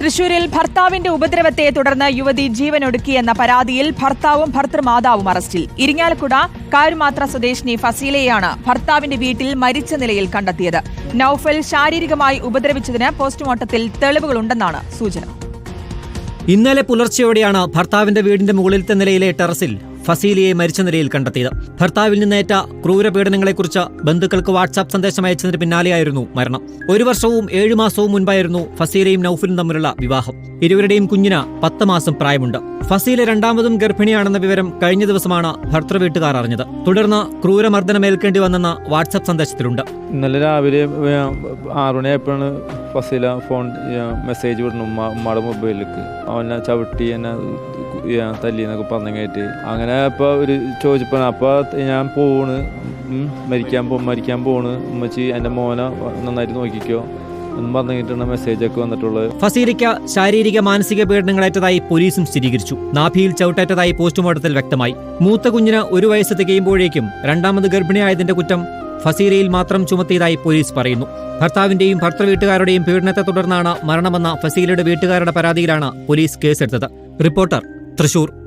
തൃശൂരിൽ ഭർത്താവിന്റെ ഉപദ്രവത്തെ തുടർന്ന് യുവതി ജീവനൊടുക്കിയെന്ന പരാതിയിൽ ഭർത്താവും ഭർത്തൃമാതാവും അറസ്റ്റിൽ. ഇരിങ്ങാലക്കുട കാരുമാത്ര സ്വദേശിനി ഫസീലയെയാണ് ഭർത്താവിന്റെ വീട്ടിൽ മരിച്ച നിലയിൽ കണ്ടെത്തിയത്. നൌഫൽ ശാരീരികമായി ഉപദ്രവിച്ചതിന് പോസ്റ്റ്മോർട്ടത്തിൽ തെളിവുകളുണ്ടെന്നാണ് സൂചന. ഇന്നലെ പുലർച്ചെയോടെയാണ് ഭർത്താവിന്റെ വീടിന്റെ മുകളിലത്തെ നിലയിലെ ടെറസിൽ ഫസീലിയെ മരിച്ച നിലയിൽ കണ്ടെത്തിയത്. ഭർത്താവിൽ നിന്നേറ്റ ക്രൂരപീഡനങ്ങളെക്കുറിച്ച് ബന്ധുക്കൾക്ക് വാട്സാപ്പ് സന്ദേശം അയച്ചതിന് പിന്നാലെയായിരുന്നു മരണം. ഒരു വർഷവും ഏഴു മാസവും മുൻപായിരുന്നു ഫസീലയും നൌഫിലും തമ്മിലുള്ള വിവാഹം. ഇരുവരുടെയും കുഞ്ഞിന് പത്ത് മാസം പ്രായമുണ്ട്. ഫസീല രണ്ടാമതും ഗർഭിണിയാണെന്ന വിവരം കഴിഞ്ഞ ദിവസമാണ് ഭർത്തൃ വീട്ടുകാർ അറിഞ്ഞത്. തുടർന്ന് ക്രൂരമർദ്ദനമേൽക്കേണ്ടി വന്നെന്ന വാട്സാപ്പ് സന്ദേശത്തിലുണ്ട്. ഇന്നലെ രാവിലെ ആറുമണിയായപ്പോഴാണ് ഫസീല ഫോൺ മെസ്സേജ് വിടണം ഉമ്മ ഉമ്മയുടെ മൊബൈലിലേക്ക് അവനെ ചവിട്ടി എന്നെ തല്ലി എന്നൊക്കെ പറഞ്ഞു കയറ്റി അങ്ങനെ അപ്പോൾ ഒരു ചോദിച്ചപ്പോൾ അപ്പോൾ ഞാൻ പോണ് മരിക്കാൻ പോ മരിക്കാൻ പോണ് ഉമ്മച്ചി എന്റെ മോനെ നന്നായിട്ട് നോക്കിക്കോ. എന്നും പറഞ്ഞിട്ടാണ് മെസ്സേജൊക്കെ വന്നിട്ടുള്ളത്. ഫസീലിക്ക ശാരീരിക മാനസിക പീഡനങ്ങളേറ്റതായി പോലീസും സ്ഥിരീകരിച്ചു. നാഭിയിൽ ചവിട്ടേറ്റതായി പോസ്റ്റ്മോർട്ടത്തിൽ വ്യക്തമായി. മൂത്ത കുഞ്ഞിന് ഒരു വയസ്സ് തികയുമ്പോഴേക്കും രണ്ടാമത് ഗർഭിണിയായതിന്റെ കുറ്റം ഫസീലയിൽ മാത്രം ചുമത്തിയതായി പോലീസ് പറയുന്നു. ഭർത്താവിന്റെയും ഭർത്തൃ വീട്ടുകാരുടെയും പീഡനത്തെ തുടർന്നാണ് മരണമെന്ന ഫസീലയുടെ വീട്ടുകാരുടെ പരാതിയിലാണ് പോലീസ് കേസെടുത്തത്. റിപ്പോർട്ടർ തൃശൂർ.